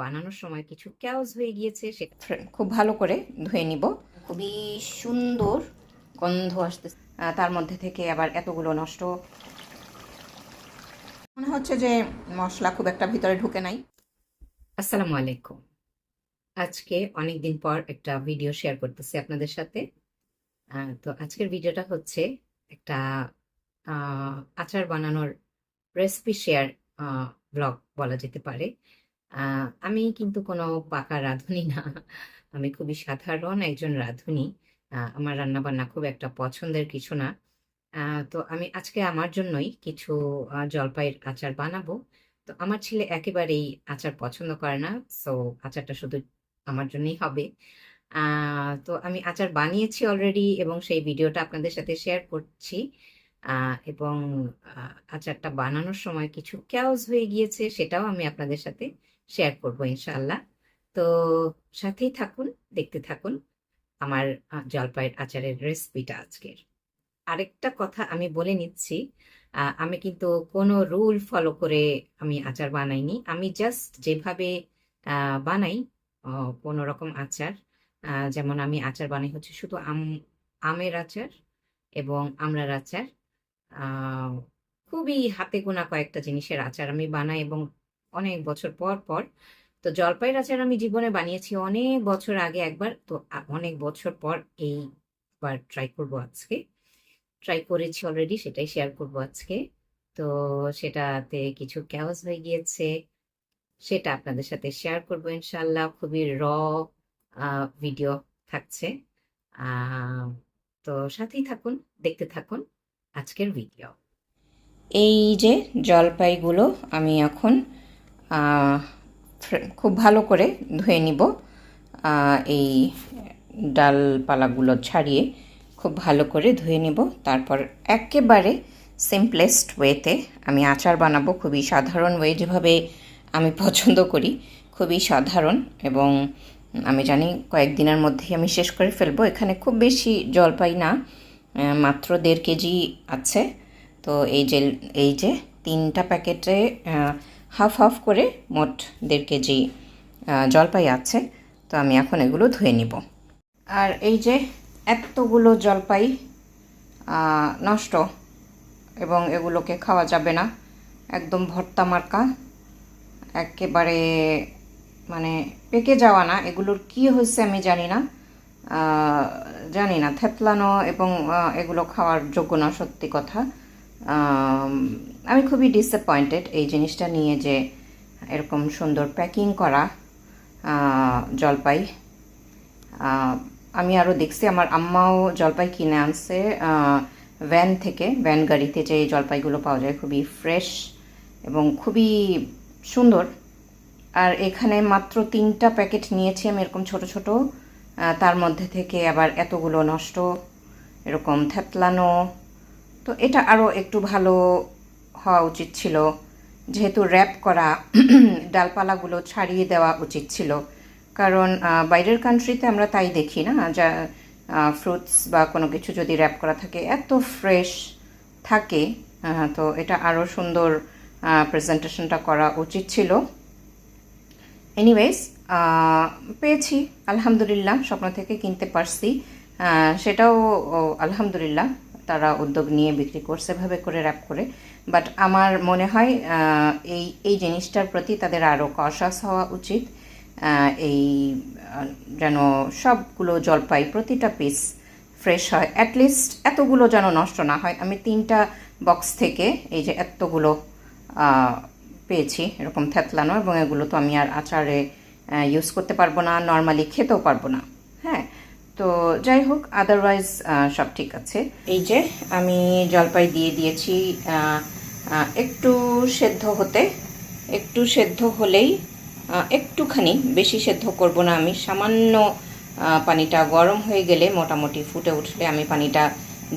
বানানোর সময় কিছু ক্যাওস হয়ে গিয়েছে সেটা খুব ভালো করে ধুয়ে নিব। খুবই সুন্দর গন্ধ আসতে তার মধ্যে থেকে আবার এতগুলো নষ্ট। মনে হচ্ছে যে মশলা খুব একটা ভিতরে ঢুকে নাই। আসসালামু আলাইকুম। আজকে অনেক দিন পর একটা ভিডিও শেয়ার করতেছি আপনাদের সাথে। তো আজকের ভিডিওটা হচ্ছে একটা আহ, আচার বানানোর রেসিপি শেয়ার ব্লগ বলা যেতে পারে। আমি কিন্তু কোনো পাকা রাঁধুনি না। আমি খুবই সাধারণ একজন রাঁধুনি। আমার রান্না বান্না খুব একটা পছন্দের কিছু না। তো আমি আজকে আমার জন্যই কিছু জলপাইয়ের আচার বানাবো। তো আমার ছেলে একেবারেই আচার পছন্দ করে না, সো আচারটা শুধু আমার জন্যই হবে। তো আমি আচার বানিয়েছি অলরেডি এবং সেই ভিডিওটা আপনাদের সাথে শেয়ার করছি। এবং আচারটা বানানোর সময় কিছু ক্যাওস হয়ে গিয়েছে, সেটাও আমি আপনাদের সাথে শেয়ার করব ইনশাল্লাহ তো সাথেই থাকুন, দেখতে থাকুন আমার জলপাইয়ের আচারের রেসিপিটা আজকের। আরেকটা কথা আমি বলে নিচ্ছি আমি কিন্তু কোনো রুল ফলো করে আমি আচার বানাইনি। আমি জাস্ট যেভাবে বানাই কোনো রকম আচার যেমন আমি আচার বানাই হচ্ছে শুধু আম, আমের আচার এবং আমড়ার আচার। খুবই হাতে গোনা কয়েকটা জিনিসের আচার আমি বানাই এবং অনেক বছর পর পর। তো জলপাইয়ের আচার আমি জীবনে বানিয়েছি অনেক বছর আগে একবার। তো অনেক বছর পর এইবার ট্রাই করব আজকে। ট্রাই করেছি অলরেডি সেটাই শেয়ার করব আজকে। তো সেটাতে কিছু ক্যাওস হয়ে গিয়েছে। সেটা আপনাদের সাথে শেয়ার করব ইনশাল্লাহ খুবই র ভিডিও থাকছে। তো সাথেই থাকুন, দেখতে থাকুন আজকের ভিডিও এই যে জলপাইগুলো আমি এখন খুব ভালো করে ধুয়ে নিব। এই ডালপালাগুলো ছাড়িয়ে খুব ভালো করে ধুয়ে নিব। তারপর একেবারে সিম্পলেস্ট ওয়েতে আমি আচার বানাবো। খুবই সাধারণ ওয়ে যেভাবে আমি পছন্দ করি। খুবই সাধারণ এবং আমি জানি কয়েকদিনের মধ্যেই আমি শেষ করে ফেলব। এখানে খুব বেশি জলপাই না মাত্র দেড় কেজি আছে। তো এই যে এই যে তিনটা প্যাকেটে হাফ হাফ করে মোট দেড় কেজি জলপাই আছে। তো আমি এখন এগুলো ধুয়ে নিব। আর এই যে এতগুলো জলপাই নষ্ট এবং এগুলোকে খাওয়া যাবে না, একদম ভর্তা মার্কা, একেবারে মানে পেকে যাওয়া না। এগুলোর কি হয়েছে আমি জানি না। জানি না, থেতলানো এবং এগুলো খাওয়ার যোগ্য না, সত্যি কথা। আম, আমি খুবই ডিসঅ্যাপয়েন্টেড এই জিনিসটা নিয়ে যে এরকম সুন্দর প্যাকিং করা জলপাই। আমি আরও দেখছি আমার আম্মাও জলপাই কিনে আনছে ভ্যান থেকে ভ্যান গাড়িতে যে জলপাইগুলো পাওয়া যায় খুবই ফ্রেশ এবং খুবই সুন্দর। আর এখানে মাত্র তিনটা প্যাকেট নিয়েছি আমি এরকম ছোট ছোট তার মধ্যে থেকে আবার এতগুলো নষ্ট এরকম থেতলানো তো এটা আরও একটু ভালো হওয়া উচিত ছিল। যেহেতু র্যাপ করা, ডালপালাগুলো ছাড়িয়ে দেওয়া উচিত ছিল। কারণ বাইরের কান্ট্রিতে আমরা তাই দেখি না, যা ফ্রুটস বা কোনো কিছু যদি র্যাপ করা থাকে, এত ফ্রেশ থাকে তো এটা আরও সুন্দর প্রেজেন্টেশনটা করা উচিত ছিল। এনিওয়েজ পেয়েছি, আলহামদুলিল্লাহ, স্বপ্ন থেকে কিনতে পারছি। সেটাও আলহামদুলিল্লাহ। তারা উদ্যোগ নিয়ে বিক্রি করছে ভাবে করে র্যাপ করে। বাট আমার মনে হয় এই এই জিনিসটার প্রতি তাদের আরও কশাস হওয়া উচিত। এই যেন সবগুলো জলপাই প্রতিটা পিস ফ্রেশ হয়। অ্যাটলিস্ট এতগুলো যেন নষ্ট না হয়। আমি তিনটা বক্স থেকে এই যে এতগুলো পেয়েছি, এরকম থেতলানো, এবং এগুলো তো আমি আর আচারে ইউজ করতে পারব না নর্মালি খেতেও পারব না। তো যাই হোক আদারওয়াইজ সব ঠিক আছে। এই যে আমি জলপাই দিয়ে দিয়েছি একটু সেদ্ধ হতে, একটু সেদ্ধ হলেই একটুখানি বেশি সেদ্ধ করব না আমি। সামান্য পানিটা গরম হয়ে গেলে মোটামুটি ফুটে উঠলে আমি পানিটা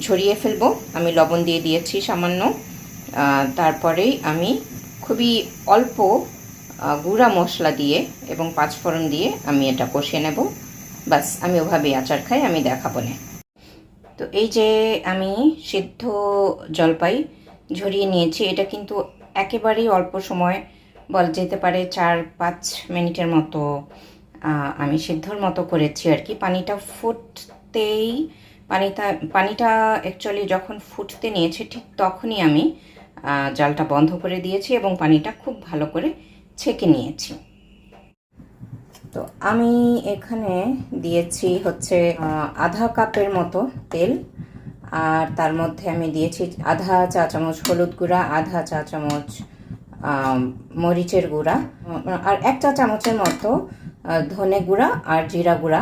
ঝরিয়ে ফেলব। আমি লবণ দিয়ে দিয়েছি সামান্য। তারপরেই আমি খুবই অল্প গুঁড়া মশলা দিয়ে এবং পাঁচফোড়ন দিয়ে আমি এটা কষিয়ে নেব। বাস, আমি ওভাবেই আচার খাই, আমি দেখাবো না। তো এই যে আমি সিদ্ধ জলপাই ঝরিয়ে নিয়েছি, এটা কিন্তু একেবারেই অল্প সময় বলা যেতে পারে চার পাঁচ মিনিটের মতো আমি সিদ্ধর মতো করেছি আর কি। পানিটা ফুটতেই, পানিটা পানিটা অ্যাকচুয়ালি যখন ফুটতে নিয়েছে ঠিক তখনই আমি জালটা বন্ধ করে দিয়েছি এবং পানিটা খুব ভালো করে ছেঁকে নিয়েছি। তো আমি এখানে দিয়েছি হচ্ছে আধা কাপের মতো তেল। আর তার মধ্যে আমি দিয়েছি আধা চা চামচ হলুদ গুঁড়া, আধা চা চামচ মরিচের গুঁড়া, আর এক চা চামচের মতো ধনে গুঁড়া আর জিরা গুঁড়া।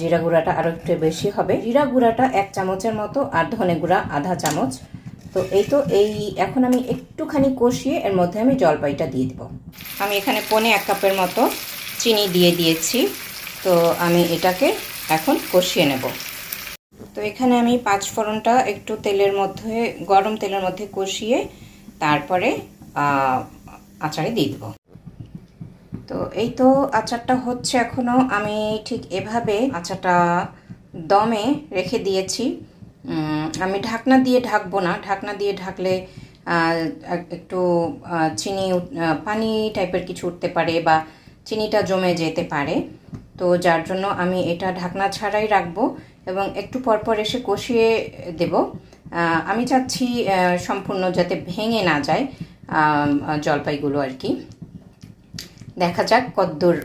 জিরা গুঁড়াটা আরও একটু বেশি হবে। জিরা গুঁড়াটা এক চামচের মতো আর ধনে গুঁড়া আধা চামচ। তো এই তো এই, এখন আমি একটুখানি কষিয়ে এর মধ্যে আমি জলপাইটা দিয়ে দেবো। আমি এখানে পনে এক কাপের মতো চিনি দিয়ে দিয়েছি। তো আমি এটাকে এখন কষিয়ে নেব। তো এখানে আমি পাঁচ ফোড়নটা একটু তেলের মধ্যে, গরম তেলের মধ্যে কষিয়ে তারপরে আচারে দিয়ে দেবো। তো এই তো আচারটা হচ্ছে এখনও আমি ঠিক এভাবে আচারটা দমে রেখে দিয়েছি। আমি ঢাকনা দিয়ে ঢাকবো না। ঢাকনা দিয়ে ঢাকলে একটু চিনি পানি টাইপের কিছু উঠতে পারে বা চিনিটা জমে যেতে পারে। তো যার জন্য আমি এটা ঢাকনা ছাড়াই রাখব এবং একটু পরপর এসে কষিয়ে দেব। আমি চাচ্ছি সম্পূর্ণ যাতে ভেঙে না যায় জলপাইগুলো আর কি। দেখা যাক কদ্দূর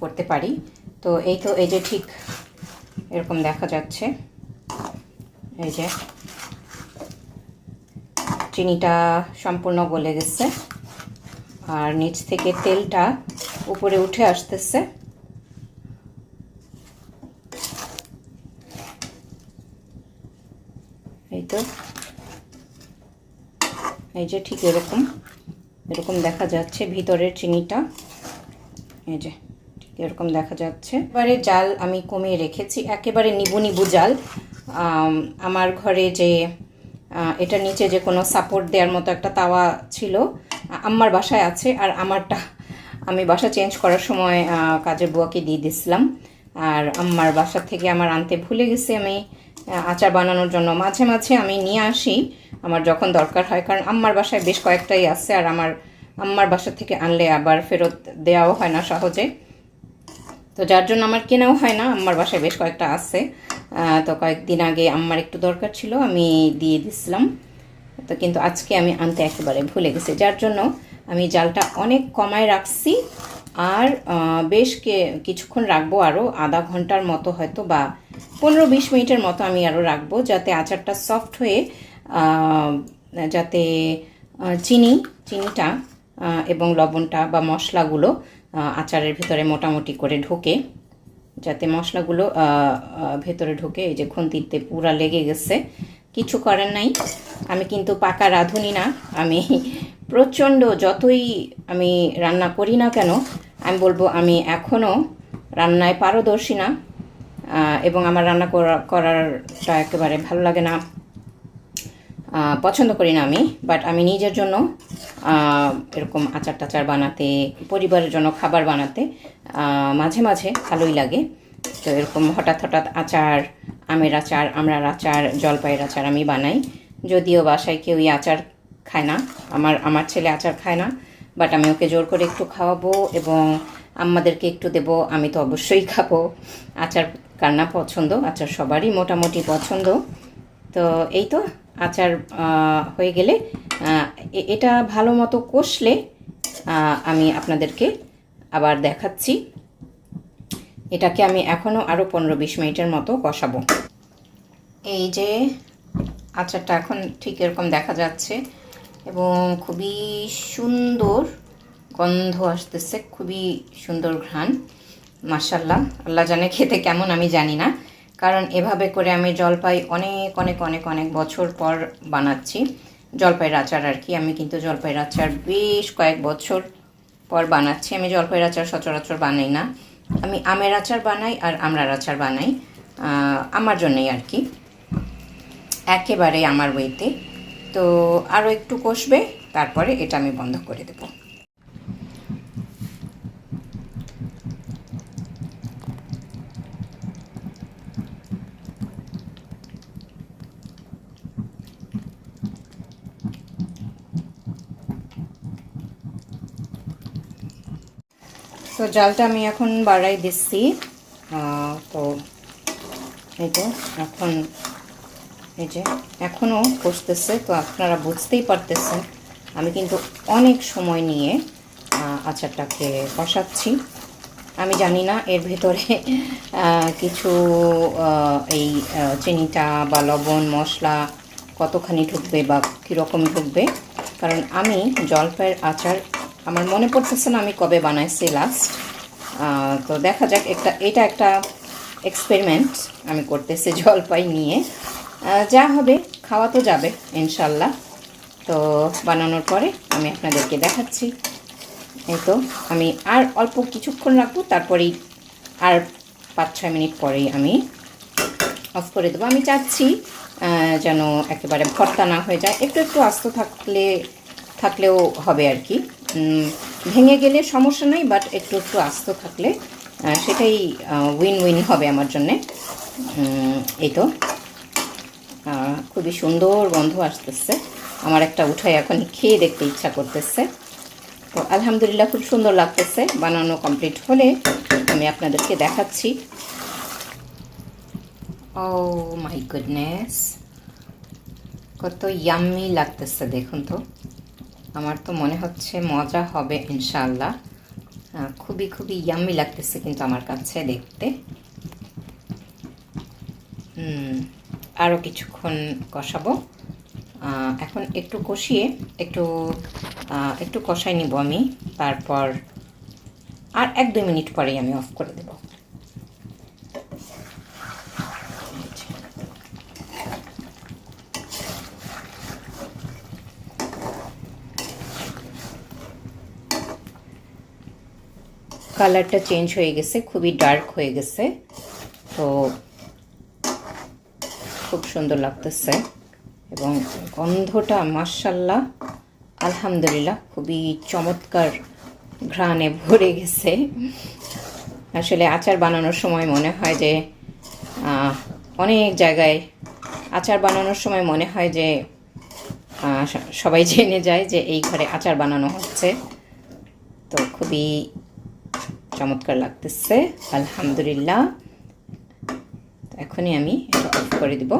করতে পারি। তো এই তো, এই যে ঠিক এরকম দেখা যাচ্ছে। এই যে চিনিটা সম্পূর্ণ গলে গেছে। আর নিচ থেকে তেলটা উপরে উঠে আসতেছে। এই তো। এই যে ঠিক এরকম এরকম দেখা যাচ্ছে ভিতরের চিনিটা। এই যে ঠিক এরকম দেখা যাচ্ছে। এবারে জাল আমি কমিয়ে রেখেছি, একেবারে নিবু নিবু জাল। আমার ঘরে যে এটা নিচে যে কোনো সাপোর্ট দেওয়ার মতো একটা তাওয়া ছিল আ- আম্মার বাসায় আছে আর আমারটা, আমি বাসা চেঞ্জ করার সময় কাজের বুয়াকে দিয়ে দিছিলাম। আর আম্মার বাসা থেকে আমার আনতে ভুলে গেছি আমি আচার বানানোর জন্য। মাঝে মাঝে আমি নিয়ে আসি, আমার যখন দরকার হয়, কারণ আম্মার বাসায় বেশ কয়েকটাই আছে আর আমার আম্মার বাসা থেকে আনলে আবার ফেরত দেওয়াও হয় না সহজে। তো যার জন্য আমার কেনাও হয় না, আম্মার বাসায় বেশ কয়েকটা আছে। তো কয়েকদিন আগে আম্মার একটু দরকার ছিল, আমি দিয়ে দিছিলাম। তো কিন্তু আজকে আমি আনতে একেবারে ভুলে গেছি। যার জন্য আমি জালটা অনেক কমায় রাখছি আর বেশ কিছুক্ষণ রাখব আরও আধা ঘণ্টার মতো হয়তো বা পনেরো বিশ মিনিটের মতো আমি আরও রাখব যাতে আচারটা সফট হয়ে যাতে চিনি, চিনিটা এবং লবণটা বা মশলাগুলো আচারের ভিতরে মোটামুটি করে ঢোকে। যাতে মশলাগুলো ভেতরে ঢোকে, এই যে খুন্তিতে পুরা লেগে গেছে। কিছু করার নাই। আমি কিন্তু পাকা রাঁধুনি না। আমি প্রচণ্ড যতই আমি রান্না করি না কেন, আমি বলব আমি এখনও রান্নায় পারদর্শী না এবং আমার রান্না করা করারটা একেবারে ভালো লাগে না পছন্দ করি না আমি। বাট আমি নিজের জন্য এরকম আচার টাচার বানাতে, পরিবারের জন্য খাবার বানাতে মাঝে মাঝে ভালোই লাগে। তো এরকম হঠাৎ হঠাৎ আচার আমের আচার, আমড়ার আচার, জলপাইয়ের আচার আমি বানাই। যদিও বাসায় কেউই আচার খায় না। আমার আমার ছেলে আচার খায় না বাট আমি ওকে জোর করে একটু খাওয়াবো এবং আম্মাদেরকে একটু দেবো। আমি তো অবশ্যই খাব। আচার কার না পছন্দ? আচার সবারই মোটামুটি পছন্দ। তো এই তো আচার হয়ে গেলে এটা ভালো মতো কষলে আমি আপনাদেরকে আবার দেখাচ্ছি। এটাকে আমি এখনও আরও পনেরো বিশ মিনিটের মতো কষাবো। এই যে আচারটা এখন ঠিক এরকম দেখা যাচ্ছে এবং খুবই সুন্দর গন্ধ আসতেছে, খুবই সুন্দর ঘ্রাণ। মাসাল্লাহ আল্লাহ জানে খেতে কেমন, আমি জানি না। কারণ এভাবে করে আমি জলপাই অনেক অনেক অনেক অনেক বছর পর বানাচ্ছি। জলপাইয়ের আচার আর কি, আমি কিন্তু জলপাইয়ের আচার বেশ কয়েক বছর পর বানাচ্ছি। আমি জলপাইয়ের আচার সচরাচর বানাই না। আমি আমের আচার বানাই আর আমরার আচার বানাই আমার জন্যই আর কি। একেবারে আমার ওয়েতে তো। আরও একটু কষবে, তারপরে এটা আমি বন্ধ করে দেবো। তো জালটা আমি এখন বাড়াই দিচ্ছি। তো এই তো এখন, এই যে এখনও কষতেছে তো আপনারা বুঝতেই পারতেছেন। আমি কিন্তু অনেক সময় নিয়ে আচারটাকে কষাচ্ছি। আমি জানি না এর ভেতরে কিছু এই চিনিটা বা লবণ, মশলা কতখানি ঢুকবে বা কীরকম ঢুকবে। কারণ আমি জলপাইয়ের আচার আমার মনে পড়তেছে না আমি কবে বানাইছি লাস্ট তো দেখা যাক, একটা, এটা একটা এক্সপেরিমেন্ট আমি করতেছি জলপাই নিয়ে। যা হবে, খাওয়া তো যাবে, ইনশাল্লাহ। তো বানানোর পরে আমি আপনাদেরকে দেখাচ্ছি। এই তো, আমি আর অল্প কিছুক্ষণ রাখব, তারপরেই আর পাঁচ, ছয় মিনিট পরেই আমি অফ করে দেবো। আমি চাচ্ছি যেন একেবারে ভর্তা না হয়ে যায়। একটু একটু আস্ত থাকলে, থাকলেও হবে আর কি। ভেঙে গেলে সমস্যা নেই বাট একটু একটু আস্ত থাকলে সেটাই উইন উইন হবে আমার জন্যে। এই তো। খুবই সুন্দর গন্ধ আসতেছে। আমার একটা উঠাই এখন খেয়ে দেখতে ইচ্ছা করতেছে। তো আলহামদুলিল্লাহ খুব সুন্দর লাগতেছে। বানানো কমপ্লিট হলে আমি আপনাদেরকে দেখাচ্ছি। ও মাই গুডনেস কত ইয়াম্মি লাগতেছে, দেখুন তো। আমার তো মনে হচ্ছে মজা হবে ইনশাল্লাহ খুবই খুবই ইয়াম্মি লাগতেছে কিন্তু আমার কাছে দেখতে। আরও কিছুক্ষণ কষাবো। এখন একটু কষিয়ে একটু একটু কষাই নিব আমি। তারপর আর এক দুই মিনিট পরেই আমি অফ করে দেব। কালারটা চেঞ্জ হয়ে গেছে, খুবই ডার্ক হয়ে গেছে। তো খুব সুন্দর লাগতেছে এবং গন্ধটা মার্শাল্লাহ আলহামদুলিল্লাহ খুবই চমৎকার ঘ্রাণে ভরে গেছে। আসলে আচার বানানোর সময় মনে হয় যে অনেক জায়গায় আচার বানানোর সময় মনে হয় যে সবাই জেনে যায় যে এই ঘরে আচার বানানো হচ্ছে। তো খুবই চমৎকার লাগতেছে। আলহামদুলিল্লাহ। এখনই আমি এটা অফ করে দিব।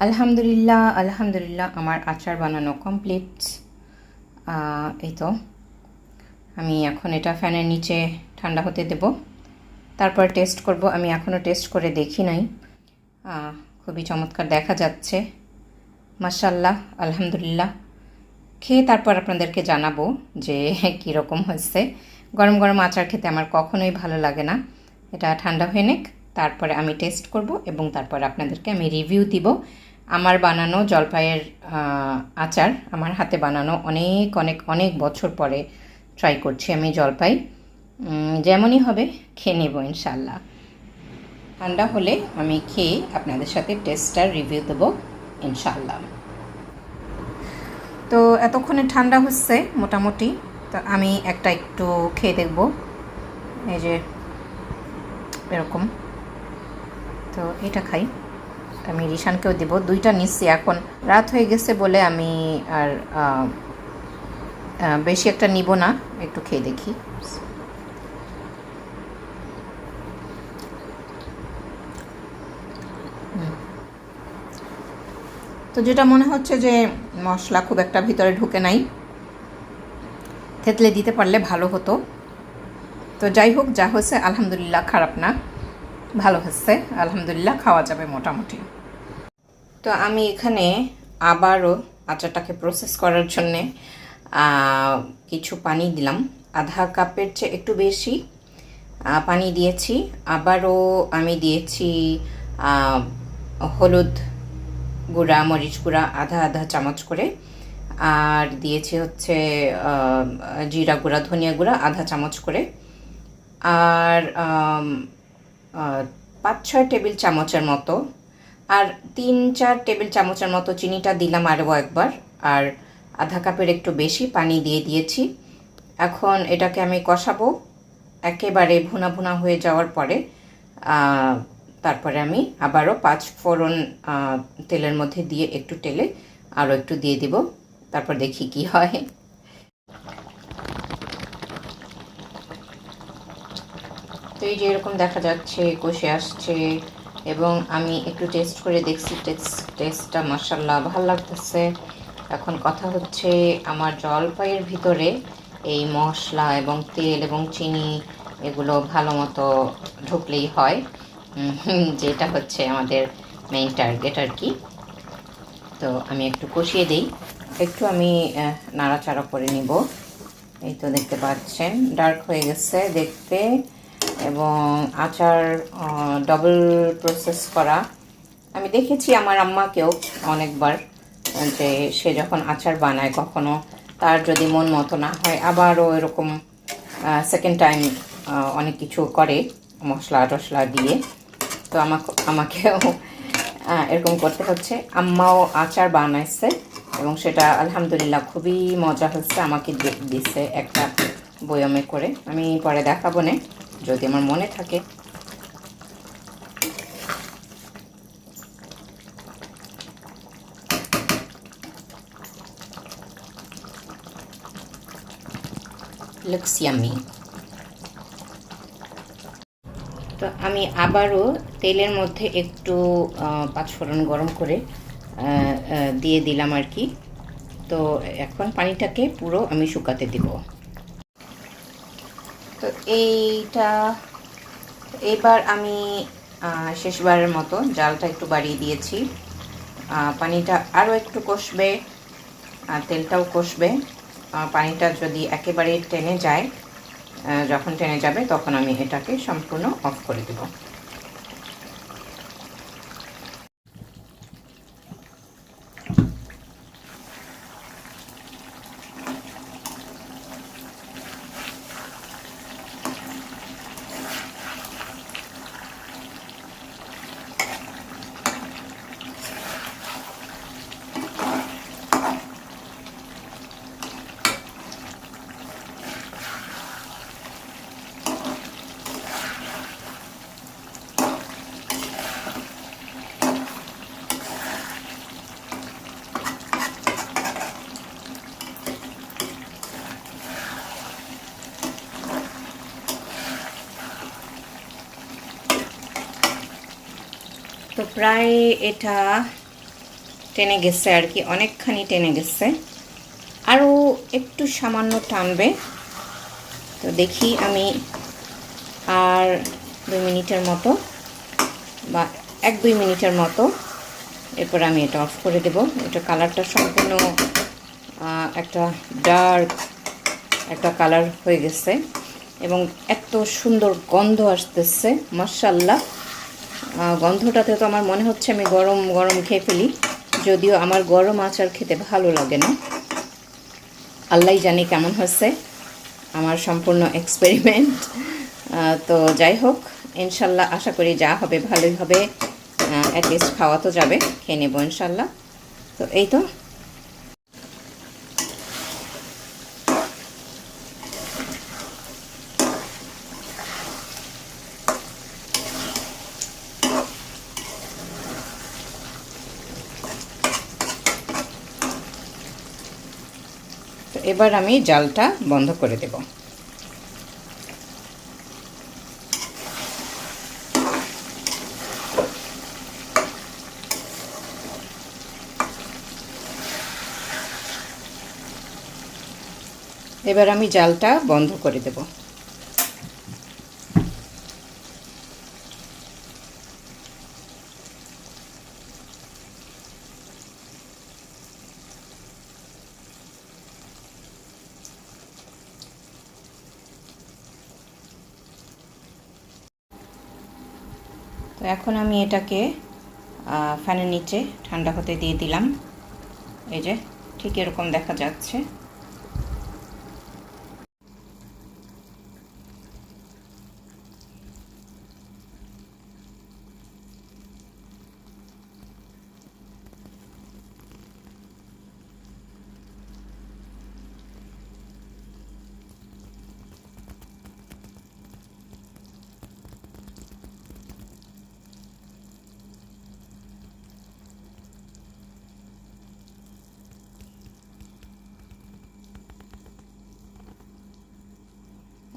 আলহামদুলিল্লাহ আলহামদুলিল্লাহ, আমার আচার বানানো কমপ্লিট এই তো। আমি এখন এটা ফ্যানের নিচে ঠান্ডা হতে দেব। তারপর টেস্ট করব। আমি এখনও টেস্ট করে দেখি নাই। খুবই চমৎকার দেখা যাচ্ছে। মাসাল্লাহ আলহামদুলিল্লাহ। খেয়ে তারপর আপনাদেরকে জানাব যে কীরকম হয়েছে। গরম গরম আচার খেতে আমার কখনোই ভালো লাগে না। এটা ঠান্ডা হয়ে নেক। তারপরে আমি টেস্ট করব এবং তারপরে আপনাদেরকে আমি রিভিউ দিব। আমার বানানো জলপাইয়ের আচার আমার হাতে বানানো অনেক অনেক অনেক বছর পরে ট্রাই করছি আমি জলপাই। যেমনই হবে, খেয়ে নেব ইনশাল্লাহ ঠান্ডা হলে আমি খেয়ে আপনাদের সাথে টেস্টটার রিভিউ দেবো ইনশাল্লাহ তো এতক্ষণে ঠান্ডা হচ্ছে মোটামুটি, তো আমি একটা একটু খেয়ে দেখব। এই যে, এরকম। তো এটা খাই। আমি রিশানকেও দেবো। দুইটা নিচ্ছি, এখন রাত হয়ে গেছে বলে আমি আর বেশি একটা নিব না, একটু খেয়ে দেখি। তো যেটা মনে হচ্ছে যে মশলা খুব একটা ভিতরে ঢুকে নাই, থেতলে দিতে পারলে ভালো হতো। তো যাই হোক, যা হয়েছে, আলহামদুলিল্লাহ, খারাপ না। ভালো হচ্ছে, আলহামদুলিল্লাহ, খাওয়া যাবে মোটামুটি। তো আমি এখানে আবারও আচারটাকে প্রসেস করার জন্যে কিছু পানি দিলাম। আধা কাপের চেয়ে একটু বেশি পানি দিয়েছি। আবারও আমি দিয়েছি হলুদ গুঁড়া, মরিচ গুঁড়া, আধা আধা চামচ করে। আর দিয়েছি হচ্ছে জিরা গুঁড়া, ধনিয়া গুঁড়া, আধা চামচ করে। আর পাঁচ, ছয় টেবিল চামচের মতো। আর তিন, চার টেবিল চামচের মতো চিনিটা দিলাম আরও একবার। আর আধা কাপের একটু বেশি পানি দিয়ে দিয়েছি। এখন এটাকে আমি কষাবো। একেবারে ভুনা ভুনা হয়ে যাওয়ার পরে তারপরে আমি আবারও পাঁচ ফোড়ন তেলের মধ্যে দিয়ে একটু তেলে আরও একটু দিয়ে দিব। তারপর দেখি কি হয়। তো এই যে এরকম দেখা যাচ্ছে, কষে আসছে এবং আমি একটু টেস্ট করে দেখছি টেস্ট টেস্টটা মাসাল্লাহ ভালো লাগতেছে। এখন কথা হচ্ছে আমার জলপাইয়ের ভিতরে এই মশলা এবং তেল এবং চিনি এগুলো ভালো মতো ঢুকলেই হয়। যেটা হচ্ছে আমাদের মেইন টার্গেট আর কি। তো আমি একটু কষিয়ে দিই। একটু আমি নাড়াচাড়া করে নিব। এই তো দেখতে পাচ্ছেন ডার্ক হয়ে গেছে। দেখতে এবং আচার ডবল প্রসেস করা। আমি দেখেছি আমার আম্মাকেও অনেকবার যে সে যখন আচার বানায় কখনো, তার যদি মন মতো না হয়, আবারও এরকম সেকেন্ড টাইম অনেক কিছু করে মশলা টশলা দিয়ে। তো আমাকে, আমাকেও এরকম করতে হচ্ছে। আম্মাও আচার বানাইছে এবং সেটা আলহামদুলিল্লাহ খুবই মজা হচ্ছে। আমাকে দি- দিছে একটা বয়মে করে। আমি পরে দেখাবো না। যদি আমার মনে থাকে। ইয়ামি তো আমি আবারও তেলের মধ্যে একটু পাঁচফোড়ন গরম করে দিয়ে দিলাম আর কি। তো এখন পানিটাকে পুরো আমি শুকাতে দিব। তো এইটা এবার আমি শেষবারের মতো জালটা একটু বাড়িয়ে দিয়েছি। পানিটা আরও একটু কষবে তেলটাও কষবে। পানিটা যদি একেবারে টেনে যায় যখন টেনে যাবে তখন আমি এটাকে সম্পূর্ণ অফ করে দেব। প্রায় এটা টেনে গেছে আর কি, অনেকখানি টেনে গেছে। আরও একটু সামান্য টানবে। তো দেখি আমি আর দুই মিনিটের মতো বা এক দুই মিনিটের মতো এরপর আমি এটা অফ করে দেব। এটা কালারটা সম্পূর্ণ একটা ডার্ক একটা কালার হয়ে গেছে এবং এত সুন্দর গন্ধ আসতেছে মার্শাল্লাহ গন্ধটাতে তো আমার মনে হচ্ছে আমি গরম গরম খেয়ে ফেলি। যদিও আমার গরম আচার খেতে ভালো লাগে না। আল্লাহ জানি কেমন হচ্ছে আমার সম্পূর্ণ এক্সপেরিমেন্ট তো যাই হোক, ইনশাল্লাহ আশা করি যা হবে ভালোই হবে। অ্যাটলিস্ট খাওয়া তো যাবে, খেয়ে নেব ইনশাল্লাহ। তো এই তো। এবার আমি জালটা বন্ধ করে দেব। এবার আমি জালটা বন্ধ করে দেব। এখন আমি এটাকে ফ্যানের নিচে ঠান্ডা হতে দিয়ে দিলাম। এই যে, ঠিক এরকম দেখা যাচ্ছে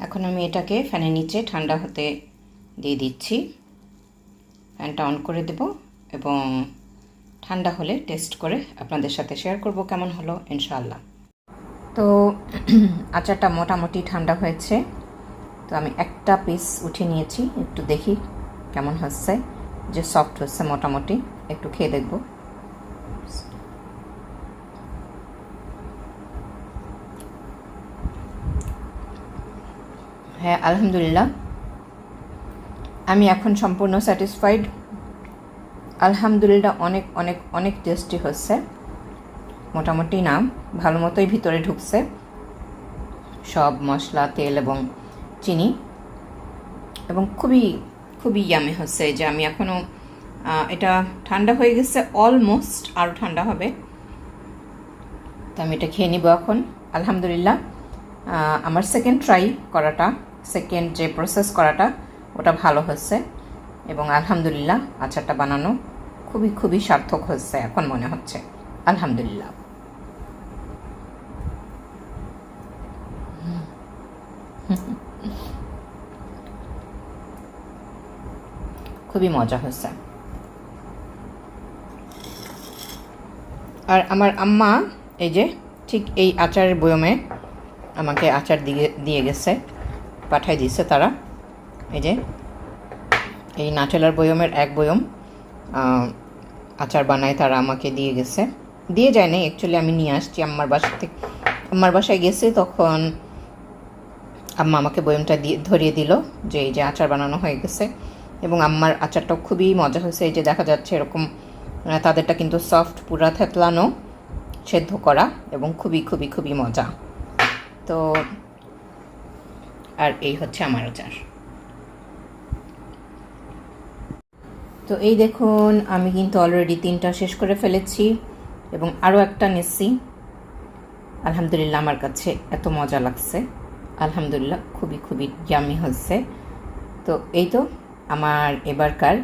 এখন আমি এটাকে ফ্যানের নিচে ঠান্ডা হতে দিয়ে দিচ্ছি। ফ্যানটা অন করে দেব এবং ঠান্ডা হলে টেস্ট করে আপনাদের সাথে শেয়ার করব কেমন হলো, ইনশাআল্লাহ। তো আচারটা মোটামুটি ঠান্ডা হয়েছে। তো আমি একটা পিস উঠিয়ে নিয়েছি, একটু দেখি কেমন হচ্ছে। যে সফট হচ্ছে মোটামুটি, একটু খেয়ে দেখব। হ্যাঁ আলহামদুলিল্লাহ। আমি এখন সম্পূর্ণ স্যাটিসফাইড আলহামদুলিল্লাহ, অনেক অনেক অনেক টেস্টি হচ্ছে। মোটামুটি না, ভালো মতোই ভিতরে ঢুকছে। সব মশলা, তেল এবং চিনি। এবং খুবই খুবই ইয়ামি হচ্ছে যে আমি এখনও এটা ঠান্ডা হয়ে গেছে অলমোস্ট আরও ঠান্ডা হবে। তো আমি এটা খেয়ে নিব এখন। আলহামদুলিল্লাহ আমার সেকেন্ড ট্রাই করাটা। সেকেন্ড যে প্রসেস করাটা, ওটা ভালো হচ্ছে এবং আলহামদুলিল্লাহ আচারটা বানানো খুবই খুবই সার্থক হচ্ছে এখন মনে হচ্ছে। আলহামদুলিল্লাহ। খুবই মজা হচ্ছে। আর আমার আম্মা, এই যে ঠিক এই আচারের বয়মে আমাকে আচার দিয়ে দিয়ে গেছে। পাঠাই দিচ্ছে তারা। এই যে, এই নাটেলার বয়মের এক বয়ম আচার বানায় তারা আমাকে দিয়ে গেছে। দিয়ে যায় নাই অ্যাকচুয়ালি আমি নিয়ে আসছি আম্মার বাসা থেকে। আম্মার বাসায় গেছে, তখন আম্মা আমাকে বয়মটা দিয়ে, ধরিয়ে দিল যে এই যে আচার বানানো হয়ে গেছে। এবং আম্মার আচারটাও খুবই মজা হয়েছে, এই যে দেখা যাচ্ছে এরকম তাদেরটা কিন্তু সফট পুরা থেতলানো, সেদ্ধ করা, এবং খুবই খুবই খুবই মজা। তো আর এই হচ্ছে আমার আচার। তো এই দেখুন, আমি কিন্তু অলরেডি তিনটা শেষ করে ফেলেছি এবং আরও একটা নিচ্ছি। আলহামদুলিল্লাহ আমার কাছে এত মজা লাগছে। আলহামদুলিল্লাহ খুবই খুবই জামি হচ্ছে তো এই তো আমার এবারকার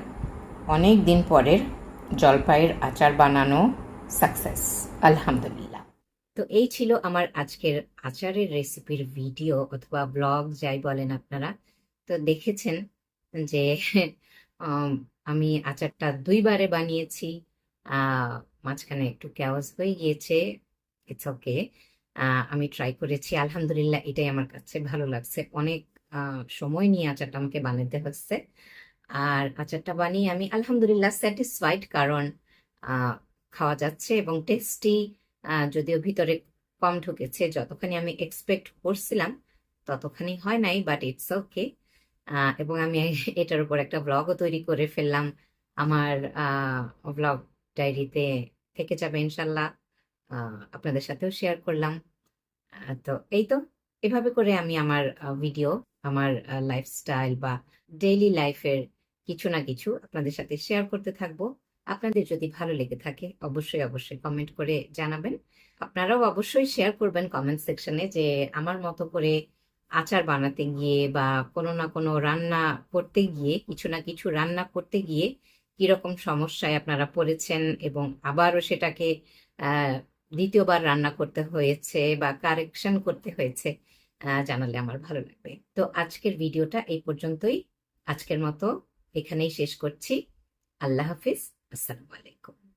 অনেক দিন পরের জলপাইয়ের আচার বানানো সাকসেস আলহামদুলিল্লাহ। তো এই ছিল আমার আজকের আচারের রেসিপির ভিডিও অথবা ব্লগ, যাই বলেন আপনারা। তো দেখেছেন যে, আমি আচারটা দুইবারে বানিয়েছি। মাঝখানে একটু ক্যাওয়াজ হয়ে গিয়েছে। ইটস ওকে আমি ট্রাই করেছি। আলহামদুলিল্লাহ, এটাই আমার কাছে ভালো লাগছে। অনেক সময় নিয়ে আচারটা আমাকে বানাতে হচ্ছে। আর আচারটা বানিয়ে আমি আলহামদুলিল্লাহ স্যাটিসফাইড কারণ খাওয়া যাচ্ছে এবং টেস্টি যদিও ভিতরে কম ঢুকেছে, যতখানি আমি এক্সপেক্ট করছিলাম, ততখানি হয় নাই বাট ইটস ওকে এবং আমি এটার উপর একটা ব্লগও তৈরি করে ফেললাম। আমার ব্লগ ডায়েরিতে থেকে যাবে ইনশাল্লাহ। আপনাদের সাথেও শেয়ার করলাম। তো এই তো। এভাবে করে আমি আমার ভিডিও আমার লাইফস্টাইল বা ডেইলি লাইফের কিছু না কিছু আপনাদের সাথে শেয়ার করতে থাকব। আপনাদের যদি ভালো লেগে থাকে, অবশ্যই অবশ্যই কমেন্ট করে জানাবেন। আপনারাও অবশ্যই শেয়ার করবেন কমেন্ট সেকশনে যে আমার মতো করে আচার বানাতে গিয়ে বা কোনো না কোনো রান্না করতে গিয়ে, কিছু না কিছু রান্না করতে গিয়ে কীরকম সমস্যায় আপনারা পড়েছেন এবং আবারও সেটাকে দ্বিতীয়বার রান্না করতে হয়েছে বা কারেকশন করতে হয়েছে জানালে আমার ভালো লাগবে। তো আজকের ভিডিওটা এই পর্যন্তই। আজকের মতো এখানেই শেষ করছি। আল্লাহ হাফিজ। আসসালামু আলাইকুম।